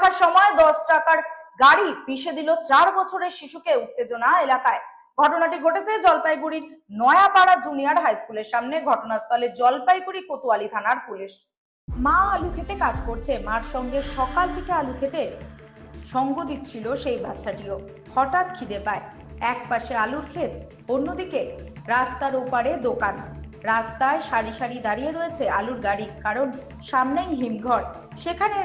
রাখার সময় দশ টাকার গাড়ি পিষে দিল চার বছরের শিশুকে উত্তেজনা এলাকায়। ঘটনাটি ঘটেছে জলপাইগুড়ির নয়াপাড়া জুনিয়র হাই স্কুলের সামনে। ঘটনাস্থলে জলপাইগুড়ি কোতোয়ালি থানার পুলিশ। মা আলু খেতে কাজ করছে। মার সঙ্গে সকাল থেকে আলু খেতে সঙ্গ দিচ্ছিল সেই বাচ্চাটিও। হঠাৎ খিদে পায়। এক পাশে আলুর ক্ষেত, অন্যদিকে রাস্তার ওপারে দোকান। রাস্তায় সারি সারি দাঁড়িয়ে রয়েছে আলুর গাড়ি, কারণ সামনেই হিমঘর। সেখানে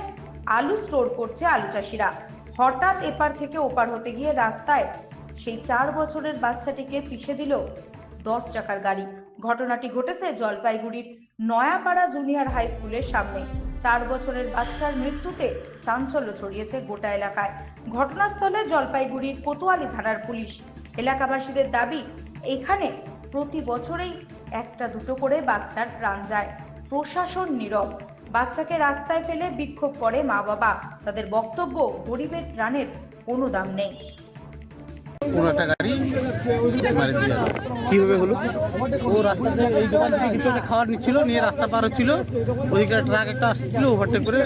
আলু স্টোর করছে আলু চাষিরা। হঠাৎ এপার থেকে ওপার হতে গিয়ে রাস্তায় সেই চার বছরের বাচ্চাটিকে পিষে দিল দশ চাকার গাড়ি। ঘটনাটি ঘটেছে জলপাইগুড়ির নয়াপাড়া জুনিয়র হাই স্কুলের সামনে। চার বছরের বাচ্চার মৃত্যুতে চাঞ্চল্য ছড়িয়েছে গোটা এলাকায়। ঘটনাস্থলে জলপাইগুড়ির কোতোয়ালি থানার পুলিশ। এলাকাবাসীদের দাবি, এখানে প্রতি বছরেই একটা দুটো করে বাচ্চার প্রাণ যায়। প্রশাসন নীরব। বাচ্চাকে রাস্তায় ফেলে বিক্ষোভ করে মা বাবা তাদের বক্তব্য গরিবের প্রাণের কোনো দাম নেই। কোনো একটা গাড়ি মারি দিয়ে কীভাবে হলো? ও রাস্তা থেকে এই দোকান থেকে কিছু একটা খাবার নিচ্ছিল নিয়ে রাস্তা পার হচ্ছিল। ওইদিকে ট্রাক একটা আসছিল ওভারটেক করে।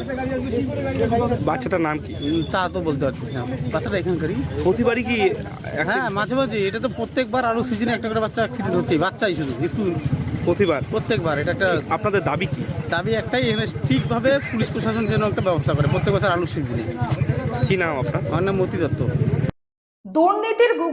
বাচ্চাটার নাম কি? তা তো বলতে পারছি না। বাচ্চাটা এখানকারই প্রতিবারই কি হ্যাঁ মাঝে মাঝে। এটা তো প্রত্যেকবার আরও সিজনে একটা করে বাচ্চা অ্যাক্সিডেন্ট হচ্ছে বাচ্চাই শুধু স্কুল প্রতিবার? প্রত্যেকবার এটা একটা আপনাদের দাবি কি? দাবি একটাই এখানে ঠিকভাবে পুলিশ প্রশাসন যেন একটা ব্যবস্থা করে। প্রত্যেক বছর আলু সিজনে কি নাম আপনার? আমার নাম মতি দত্ত। দুর্নীতির